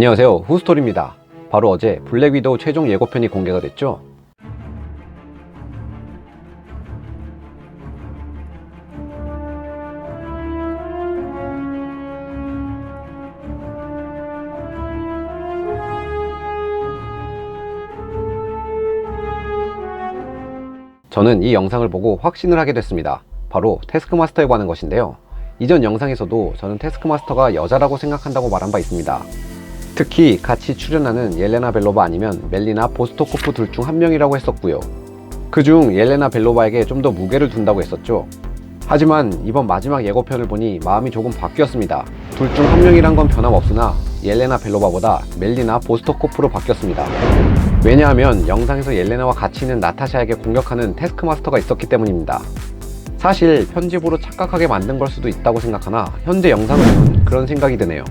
안녕하세요. 후스토리입니다. 바로 어제 블랙 위도우 최종 예고편이 공개가 됐죠? 저는 이 영상을 보고 확신을 하게 됐습니다. 바로 태스크마스터에 관한 것인데요. 이전 영상에서도 저는 태스크마스터가 여자라고 생각한다고 말한 바 있습니다 특히 같이 출연하는 옐레나 벨로바 아니면 멜리나 보스토코프 둘 중 한 명이라고 했었고요. 그중 옐레나 벨로바에게 좀 더 무게를 둔다고 했었죠. 하지만 이번 마지막 예고편을 보니 마음이 조금 바뀌었습니다. 둘 중 한 명이란 건 변함없으나 옐레나 벨로바보다 멜리나 보스토코프로 바뀌었습니다. 왜냐하면 영상에서 옐레나와 같이 있는 나타샤에게 공격하는 태스크마스터가 있었기 때문입니다. 사실 편집으로 착각하게 만든 걸 수도 있다고 생각하나 현재 영상을 보면 그런 생각이 드네요.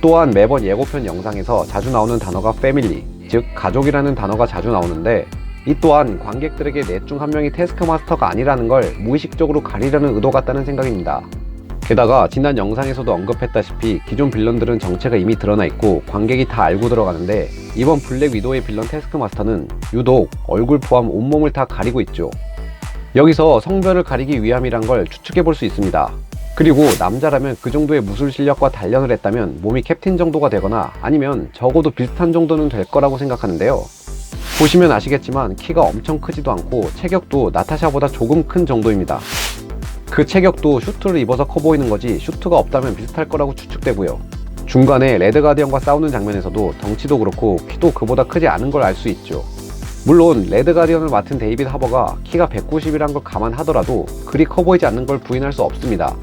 또한 매번 예고편 영상에서 자주 나오는 단어가 패밀리, 즉 가족이라는 단어가 자주 나오는데 이 또한 관객들에게 넷 중 한 명이 태스크 마스터가 아니라는 걸 무의식적으로 가리려는 의도 같다는 생각입니다. 게다가 지난 영상에서도 언급했다시피 기존 빌런들은 정체가 이미 드러나 있고 관객이 다 알고 들어가는데 이번 블랙 위도의 빌런 태스크 마스터는 유독 얼굴 포함 온몸을 다 가리고 있죠. 여기서 성별을 가리기 위함이란 걸 추측해 볼 수 있습니다. 그리고 남자라면 그 정도의 무술 실력과 단련을 했다면 몸이 캡틴 정도가 되거나 아니면 적어도 비슷한 정도는 될 거라고 생각하는데요. 보시면 아시겠지만 키가 엄청 크지도 않고 체격도 나타샤보다 조금 큰 정도입니다. 그 체격도 슈트를 입어서 커 보이는 거지 슈트가 없다면 비슷할 거라고 추측되고요. 중간에 레드 가디언과 싸우는 장면에서도 덩치도 그렇고 키도 그보다 크지 않은 걸 알 수 있죠. 물론 레드 가디언을 맡은 데이빗 하버가 키가 190이란 걸 감안하더라도 그리 커 보이지 않는 걸 부인할 수 없습니다.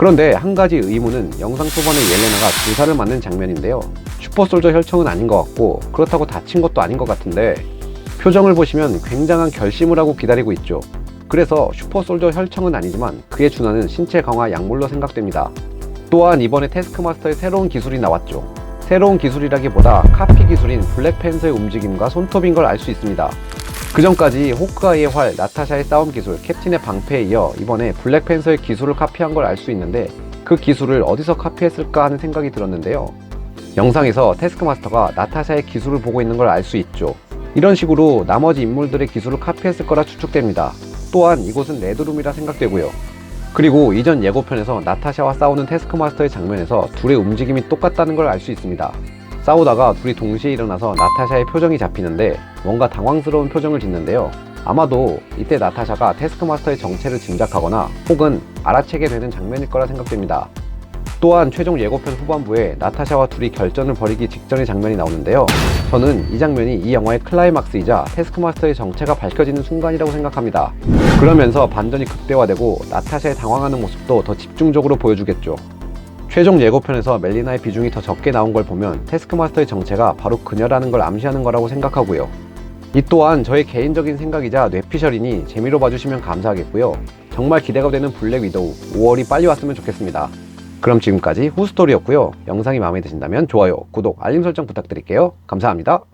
그런데 한 가지 의문은 영상 초반에 옐레나가 주사를 맞는 장면인데요. 슈퍼솔저 혈청은 아닌 것 같고 그렇다고 다친 것도 아닌 것 같은데 표정을 보시면 굉장한 결심을 하고 기다리고 있죠. 그래서 슈퍼솔저 혈청은 아니지만 그에 준하는 신체 강화 약물로 생각됩니다. 또한 이번에 태스크마스터의 새로운 기술이 나왔죠. 새로운 기술이라기보다 카피 기술인 블랙팬서의 움직임과 손톱인 걸 알 수 있습니다. 그 전까지 호크아이의 활, 나타샤의 싸움 기술, 캡틴의 방패에 이어 이번에 블랙팬서의 기술을 카피한 걸 알 수 있는데 그 기술을 어디서 카피했을까 하는 생각이 들었는데요. 영상에서 태스크마스터가 나타샤의 기술을 보고 있는 걸 알 수 있죠. 이런 식으로 나머지 인물들의 기술을 카피했을 거라 추측됩니다. 또한 이곳은 레드룸이라 생각되고요. 그리고 이전 예고편에서 나타샤와 싸우는 태스크마스터의 장면에서 둘의 움직임이 똑같다는 걸 알 수 있습니다. 싸우다가 둘이 동시에 일어나서 나타샤의 표정이 잡히는데 뭔가 당황스러운 표정을 짓는데요. 아마도 이때 나타샤가 태스크마스터의 정체를 짐작하거나 혹은 알아채게 되는 장면일 거라 생각됩니다. 또한 최종 예고편 후반부에 나타샤와 둘이 결전을 벌이기 직전의 장면이 나오는데요. 저는 이 장면이 이 영화의 클라이막스이자 태스크마스터의 정체가 밝혀지는 순간이라고 생각합니다. 그러면서 반전이 극대화되고 나타샤의 당황하는 모습도 더 집중적으로 보여주겠죠. 최종 예고편에서 멜리나의 비중이 더 적게 나온 걸 보면 태스크마스터의 정체가 바로 그녀라는 걸 암시하는 거라고 생각하고요. 이 또한 저의 개인적인 생각이자 뇌피셜이니 재미로 봐주시면 감사하겠고요. 정말 기대가 되는 블랙 위도우 5월이 빨리 왔으면 좋겠습니다. 그럼 지금까지 후스토리였고요. 영상이 마음에 드신다면 좋아요, 구독, 알림 설정 부탁드릴게요. 감사합니다.